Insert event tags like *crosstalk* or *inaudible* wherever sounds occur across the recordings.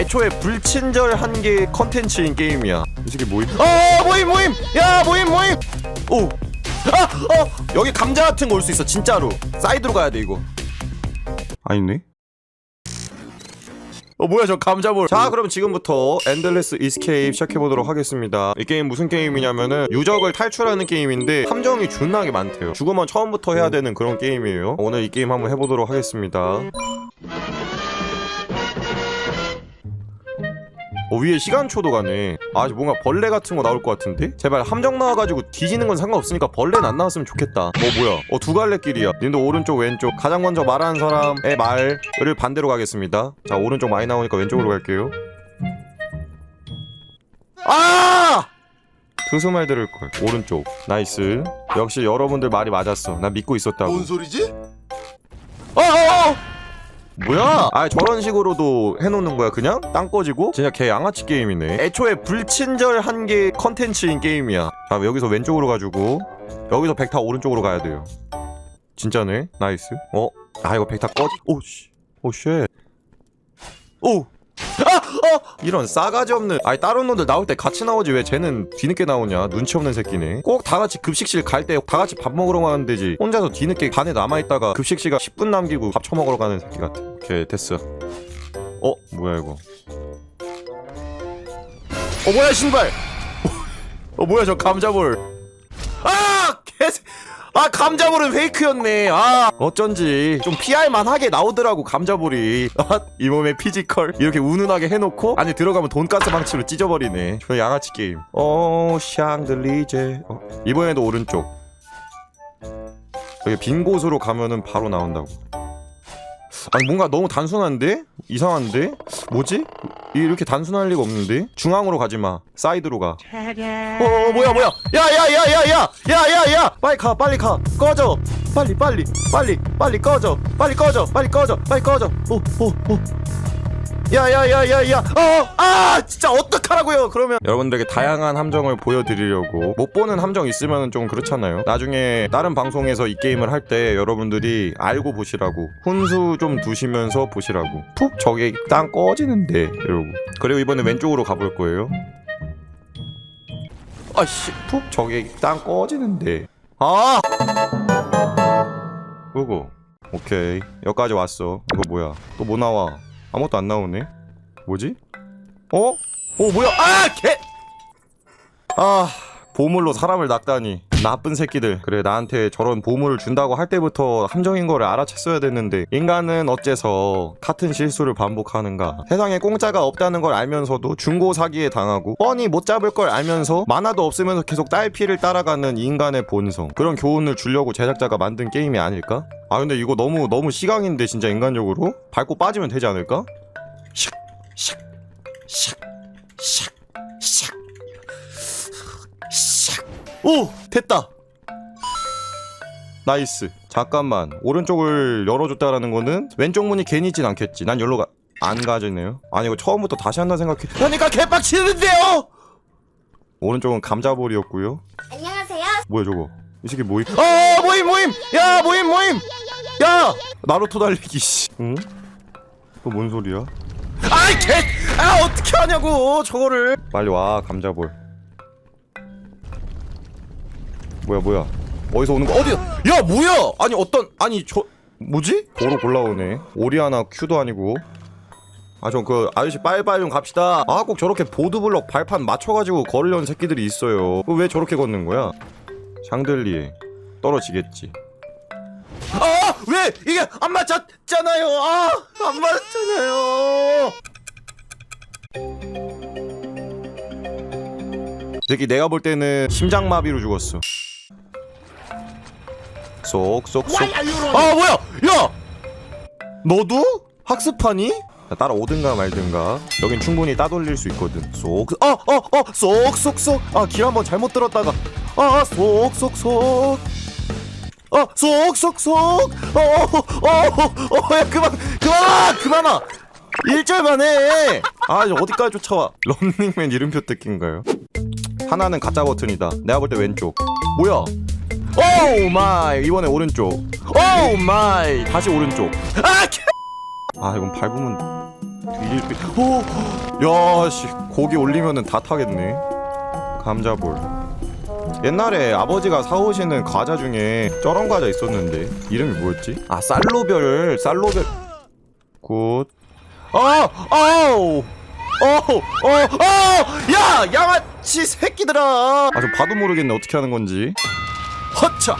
애초에 불친절한 게 컨텐츠인 게임이야. 이 새끼 모임? 어 모임 모임! 야 모임 모임! 오! 아! 어! 여기 감자 같은 거 올 수 있어 진짜로. 사이드로 가야 돼 이거. 아니네? 어 뭐야 저 감자볼. 자 그럼 지금부터 엔들레스 이스케이프 시작해보도록 하겠습니다. 이 게임 무슨 게임이냐면은 유적을 탈출하는 게임인데 함정이 존나게 많대요. 죽으면 처음부터 해야 되는 그런 게임이에요. 오늘 이 게임 한번 해보도록 하겠습니다 어 위에 시간초도 가네. 아 뭔가 벌레 같은 거 나올 것 같은데? 제발 함정 나와가지고 뒤지는 건 상관없으니까 벌레는 안 나왔으면 좋겠다. 어 뭐야? 어 두 갈래 길이야. 님도 오른쪽 왼쪽. 가장 먼저 말하는 사람의 말을 반대로 가겠습니다. 자 오른쪽 많이 나오니까 왼쪽으로 갈게요. 아! 두수말 들을 걸? 오른쪽. 나이스. 역시 여러분들 말이 맞았어. 난 믿고 있었다고. 뭔 소리지? 어어어! 뭐야? 아 저런 식으로도 해놓는 거야 그냥? 땅 꺼지고? 진짜 개 양아치 게임이네 애초에 불친절한 게 컨텐츠인 게임이야 자 여기서 왼쪽으로 가지고 여기서 백타 오른쪽으로 가야 돼요 진짜네 나이스 어? 아 이거 백타 꺼지 오씨 오쉣 오! 아! 어! 이런 싸가지 없는 아니 다른 놈들 나올 때 같이 나오지 왜 쟤는 뒤늦게 나오냐 눈치 없는 새끼네 꼭 다 같이 급식실 갈 때 다 같이 밥 먹으러 가면 되지 혼자서 뒤늦게 반에 남아있다가 급식 시간 10분 남기고 밥 처먹으러 가는 새끼 같아 오케이 됐어 어? 뭐야 이거 어 뭐야 신발 *laughs* 어 뭐야 저 감자볼 아! 아 감자볼은 페이크였네. 아 어쩐지 좀 피할만하게 나오더라고 감자볼이. 아, 이 몸의 피지컬 이렇게 운운하게 해놓고 안에 들어가면 돈가스 방치로 찢어버리네. 저 양아치 게임. 어 샹들리제. 어, 이번에도 오른쪽. 여기 빈 곳으로 가면은 바로 나온다고. 아니 뭔가 너무 단순한데? 이상한데? 뭐지? 이렇게 단순할 리가 없는데? 중앙으로 가지 마. 사이드로 가. 어 뭐야 뭐야. 야야야야야야야야야 빨리 가 빨리 가. 꺼져. 빨리 빨리. 빨리 빨리 꺼져. 빨리 꺼져. 빨리 꺼져. 빨리 꺼져. 오오오 야야야야야. 어아 진짜 어떡하라고요 그러면. 여러분들에게 다양한 함정을 보여드리려고 못 보는 함정 있으면 좀 그렇잖아요. 나중에 다른 방송에서 이 게임을 할 때 여러분들이 알고 보시라고 훈수 좀 두시면서 보시라고. 푹 저게 땅 꺼지는데 이러고. 그리고 이번에 왼쪽으로 가볼 거예요. 아씨. 푹 저게 땅 꺼지는데. 아! 그거. 오케이. 여기까지 왔어. 이거 뭐야? 또 뭐 나와 아무것도 안 나오네. 뭐지? 어? 어 뭐야? 아 개! 아 보물로 사람을 낚다니. 나쁜 새끼들. 그래 나한테 저런 보물을 준다고 할 때부터 함정인 거를 알아챘어야 됐는데 인간은 어째서 같은 실수를 반복하는가? 세상에 공짜가 없다는 걸 알면서도 중고 사기에 당하고 뻔히 못 잡을 걸 알면서 만화도 없으면서 계속 딸피를 따라가는 인간의 본성. 그런 교훈을 주려고 제작자가 만든 게임이 아닐까? 아 근데 이거 너무 너무 시강인데 진짜 인간적으로? 밟고 빠지면 되지 않을까? 샥 샥, 샥, 샥, 샥. 샥. 오! 됐다! 나이스. 잠깐만. 오른쪽을 열어줬다라는 거는 왼쪽 문이 괜히진 않겠지. 난 열로 가... 안 가지네요. 아니 이거 처음부터 다시 한다 생각해. 그러니까 개빡치는데요! 오른쪽은 감자볼이었고요. 안녕하세요. 뭐야 저거 이 새끼 모임. 어 모임 모임! 야 모임 모임! 야 나루토 달리기 씨. 응? 또 뭔 소리야? 아이 개 아 어떻게 하냐고 저거를. 빨리 와 감자볼. 뭐야 뭐야? 어디서 오는 거? 어디 야? 뭐야? 아니 어떤 아니 저 뭐지? 도로 골라오네. 오리아나 큐도 아니고. 아저그 아저씨 빨리빨리 좀 갑시다. 아 꼭 저렇게 보드블럭 발판 맞춰가지고 걸으려는 새끼들이 있어요. 왜 저렇게 걷는 거야 샹들리에 떨어지겠지 아! 왜! 이게 안 맞았잖아요! 아! 안 맞았잖아요! 새끼 내가 볼 때는 심장마비로 죽었어 쏙쏙쏙 아 뭐야! 야! 너도? 학습하니? 자, 따라 오든가 말든가 여긴 충분히 따돌릴 수 있거든 쏙 어! 어! 어! 쏙쏙쏙 아 길 한번 잘못 들었다가 아 쏙쏙쏙 어, 쏙쏙쏙. 어, 어, 어, 어, 야, 그만, 그만, 그만아. 일절만 해. 아, 어디까지 쫓아와? 런닝맨 이름표 뜯긴가요? 하나는 가짜 버튼이다. 내가 볼 때 왼쪽. 뭐야? 오 마이. 이번에 오른쪽. 오 마이. 다시 오른쪽. 아, 개- 아, 이건 밟으면 뒤질 삐. 오, 야씨 고기 올리면은 다 타겠네. 감자볼. 옛날에 아버지가 사오시는 과자 중에 쩌렁 과자 있었는데 이름이 뭐였지? 아 쌀로별, 쌀로별. 굿. 아, 아우. 어, 어, 어, 야, 양아치 새끼들아. 아, 좀 봐도 모르겠네 어떻게 하는 건지. 허차,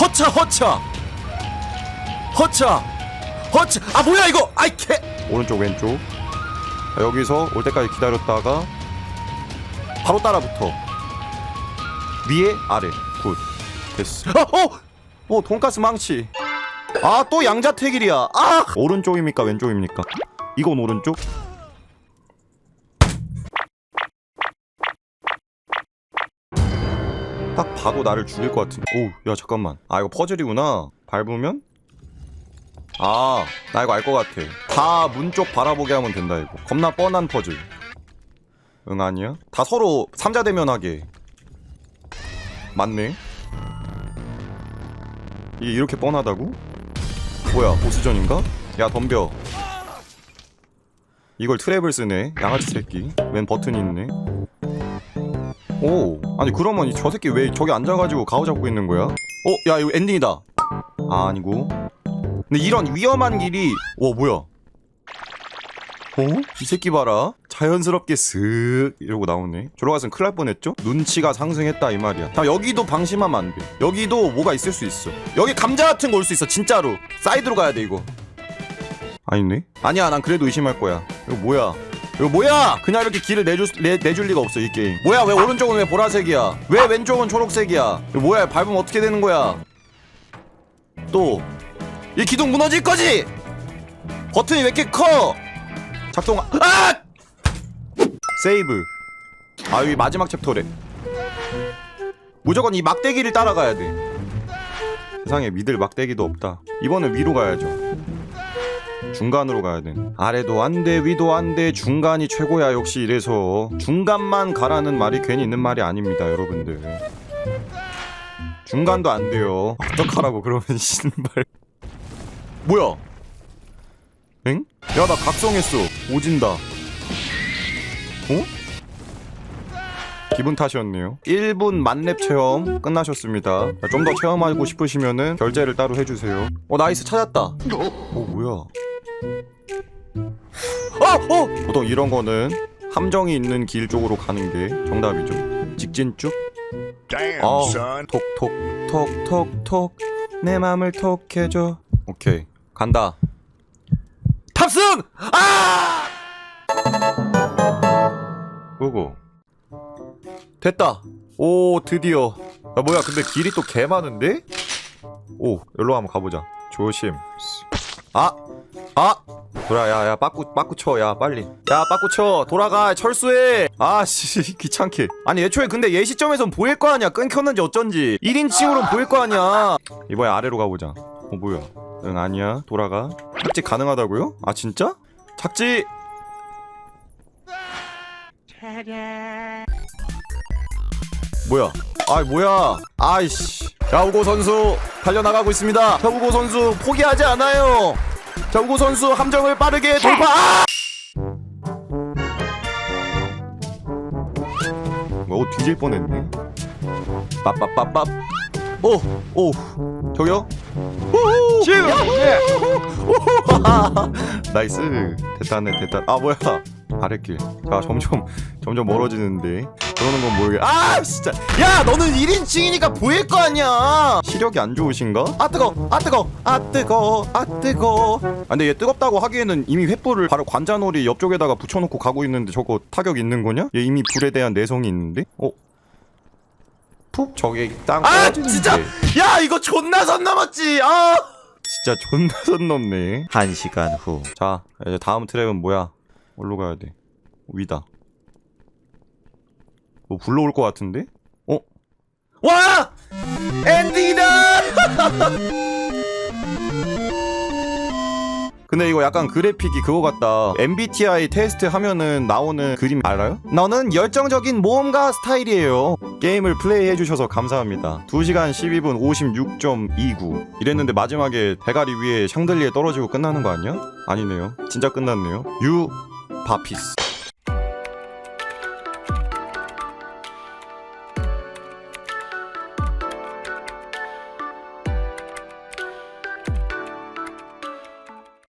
허차, 허차, 허차, 허차. 아 뭐야 이거? 아이 개. 오른쪽 왼쪽. 자, 여기서 올 때까지 기다렸다가 바로 따라붙어. 위에 아래. 굿. 됐어. 아, 어, 어, 돈가스 망치. 아, 또 양자택일이야. 아, 오른쪽입니까 왼쪽입니까? 이건 오른쪽. 딱 봐도 나를 죽일 것 같은. 오, 야 잠깐만. 아 이거 퍼즐이구나. 밟으면 아, 나 이거 알 것 같아. 다 문 쪽 바라보게 하면 된다 이거. 겁나 뻔한 퍼즐. 응 아니야? 다 서로 삼자 대면하게. 맞네. 이게 이렇게 뻔하다고? 뭐야 보스전인가? 야 덤벼. 이걸 트랩을 쓰네. 양아치 새끼. 웬 버튼이 있네. 오 아니 그러면 이저 새끼 왜 저기 앉아가지고 가오 잡고 있는 거야? 어? 야 이거 엔딩이다 아 아니고 근데 이런 위험한 길이 와 뭐야 어? 이 새끼 봐라 자연스럽게 슥 이러고 나오네. 갔으면 큰일 날 뻔했죠? 눈치가 상승했다 이 말이야. 자 여기도 방심하면 안돼. 여기도 뭐가 있을 수 있어. 여기 감자 같은 거 올 수 있어 진짜로. 사이드로 가야 돼 이거. 아니네? 아니야 난 그래도 의심할 거야. 이거 뭐야? 이거 뭐야? 그냥 이렇게 길을 내줄, 내, 내줄 리가 없어 이 게임. 뭐야 왜 오른쪽은 왜 보라색이야? 왜 왼쪽은 초록색이야? 이거 뭐야 밟으면 어떻게 되는 거야? 또. 이 기둥 무너질 거지? 버튼이 왜 이렇게 커? 작동 아 세이브 아 여기 마지막 챕터래 무조건 이 막대기를 따라가야 돼 세상에 믿을 막대기도 없다 이번엔 위로 가야죠 중간으로 가야 돼. 아래도 안 돼, 위도 안 돼, 중간이 최고야. 역시 이래서 중간만 가라는 말이 괜히 있는 말이 아닙니다, 여러분들. 중간도 안 돼요. 어떡하라고 그러면 *laughs* 신발. 뭐야? 엥? 야, 나 각성했어. 오진다. 어? 기분 탓이었네요. 1분 만렙 체험 끝나셨습니다. 좀 더 체험하고 싶으시면은 결제를 따로 해주세요. 어 나이스 찾았다. 어 뭐야? 어! 어! 보통 이런 거는 함정이 있는 길 쪽으로 가는 게 정답이죠. 직진 쭉. Son. 톡톡톡톡톡 내 맘을 톡해줘. 오케이 간다. 탑승! 아! 고고. 됐다. 오 드디어. 야 뭐야 근데 길이 또 개 많은데? 오 여기로 한번 가보자. 조심. 아! 아! 돌아 야야 빠꾸 빠꾸 쳐야 빨리 야 빠꾸 쳐 돌아가 철수해 *laughs* 아씨 귀찮게 아니 애초에 근데 얘 시점에선 보일 거 아니야 끊겼는지 어쩐지 1인칭으로 보일 거 아니야 이번에 아래로 가보자 어 뭐야 응 아니야 돌아가 착지 가능하다고요? 아 진짜? 착지 뭐야? 아이 뭐야? 아이씨. 자 우고 선수 달려나가고 있습니다. 자 우고 선수 포기하지 않아요. 자 우고 선수 함정을 빠르게 돌파! 아! 어 뒤질 뻔했네. 빠빠빠빠 오 오 저기요? 오오 *laughs* 나이스. 됐다네 됐다. 아 뭐야 아랫길 자 점점 점점 멀어지는데 그러는 건 모르겠 아 진짜 야 너는 1인칭이니까 보일 거 아니야 시력이 안 좋으신가? 아 뜨거 아 뜨거 아 뜨거 아 뜨거 아 근데 얘 뜨겁다고 하기에는 이미 횃불을 바로 관자놀이 옆쪽에다가 붙여놓고 가고 있는데 저거 타격 있는 거냐? 얘 이미 불에 대한 내성이 있는데? 어? 푹 저게 땅 아 떨어지는데. 진짜 야 이거 존나 선 넘었지 아 진짜 존나 선 넘네. 한 시간 후. 자, 이제 다음 트랙은 뭐야? 어디로 가야 돼? 위다. 뭐 불러올 것 같은데? 어? 와! 엔딩이다! *laughs* 근데 이거 약간 그래픽이 그거 같다 MBTI 테스트 하면은 나오는 그림 알아요? 너는 열정적인 모험가 스타일이에요 게임을 플레이해주셔서 감사합니다 2시간 12분 56.29 이랬는데 마지막에 대가리 위에 샹들리에 떨어지고 끝나는 거 아니야? 아니네요 진짜 끝났네요 유 바피스